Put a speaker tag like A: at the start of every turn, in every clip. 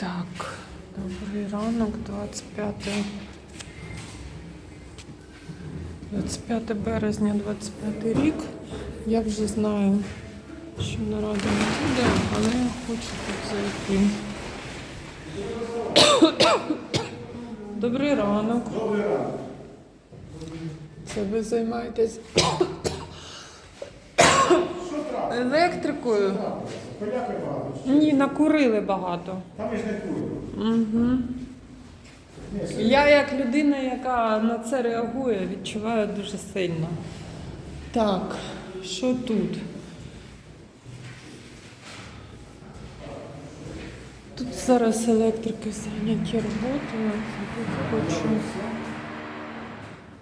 A: Так, добрий ранок, 25. 25 березня, 25 рік. Я вже знаю, що наради не буде, але я хочу тут зайти. Добрий ранок.
B: Добрий ранок.
A: Це ви займаєтесь електрикою?
B: Поляки багато.
A: Ні, накурили багато.
B: Там і ж не.
A: Угу. Я як людина, яка на це реагує, відчуваю дуже сильно. Так, що тут? Тут зараз електрики зайняті роботою. Тут хочу.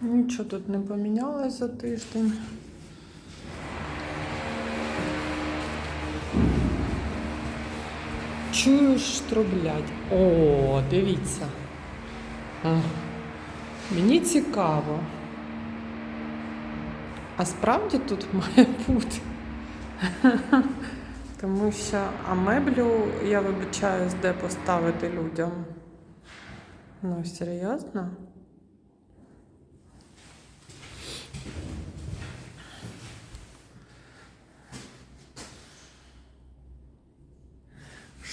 A: Нічого тут не помінялось за тиждень. Чую, штроблять. О, дивіться. А, Мені цікаво. А справді тут має бути. Тому що а меблю я вибачаюсь, де поставити людям. Ну, серйозно?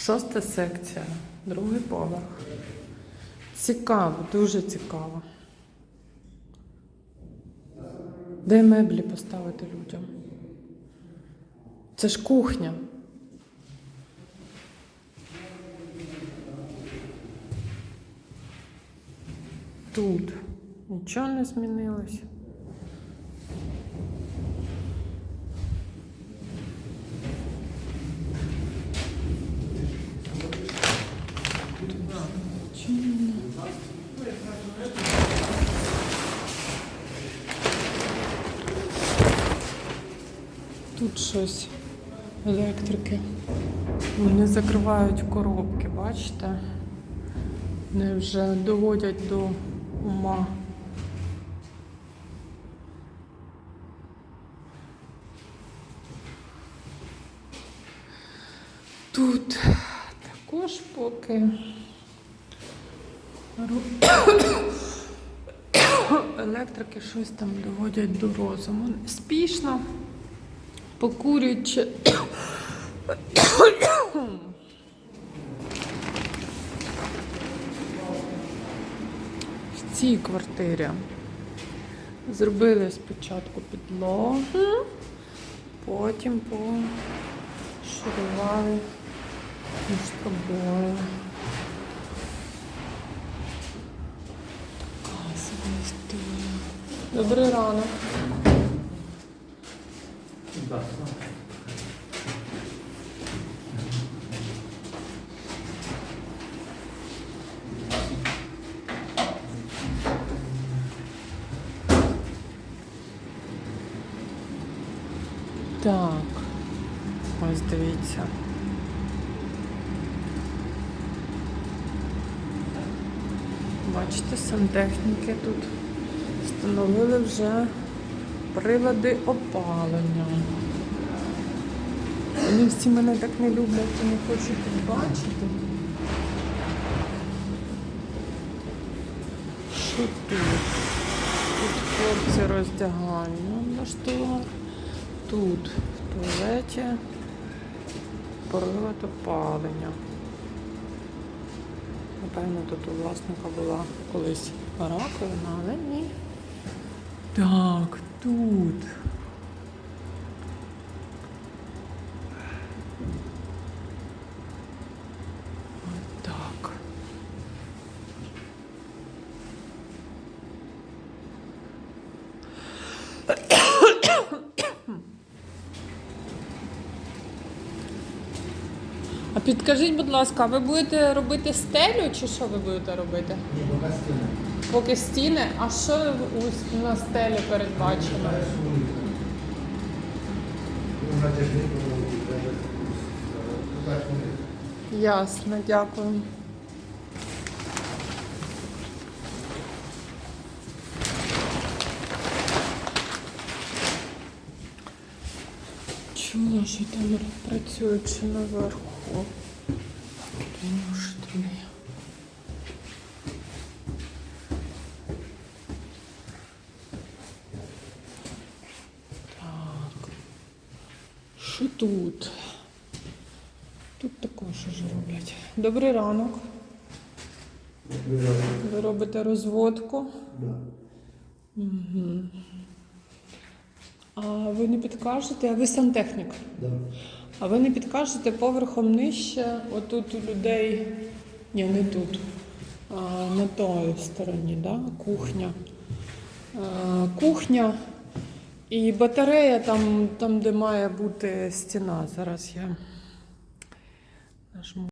A: Шоста секція, другий поверх. Цікаво, дуже цікаво. Де меблі поставити людям? Це ж кухня. Тут нічого не змінилось. Тут щось електрики. Вони закривають коробки, бачите? Вони вже доводять до ума. Тут також поки електрики щось там доводять до розуму. Спішно, покурюючи. В цій квартирі зробили спочатку підлогу, потім пошурували між тобою. Така собі історія. Добрий ранок. Так, ось дивіться. Бачите, сантехніки тут встановили вже прилади опалення. Вони всі мене так не люблять і не хочуть бачити. Що тут? Тут хлопці роздягання влаштували. Тут в туалеті прилад опалення. Напевно, тут у власника була колись раковина, але ні. Так, тут. От Так. А підкажіть, будь ласка, ви будете робити стелю чи що ви будете робити?
B: Ні, поки стіна.
A: Поки стіни, а що у- на стелі передбачено?
B: Ну.
A: Ясно, дякую. Чула, що там працюють ще наверху. О, приношений. Так. Що тут? Тут також уже роблять. Добрий ранок. Ви робите розводку?
B: Да.
A: Угу. А ви не підкажете, а ви сантехнік?
B: Да.
A: А ви не підкажете поверхом нижче, отут у людей, ні, не тут, а на той стороні, да? кухня. А, кухня і батарея там, там, де має бути стіна. Зараз я нажму.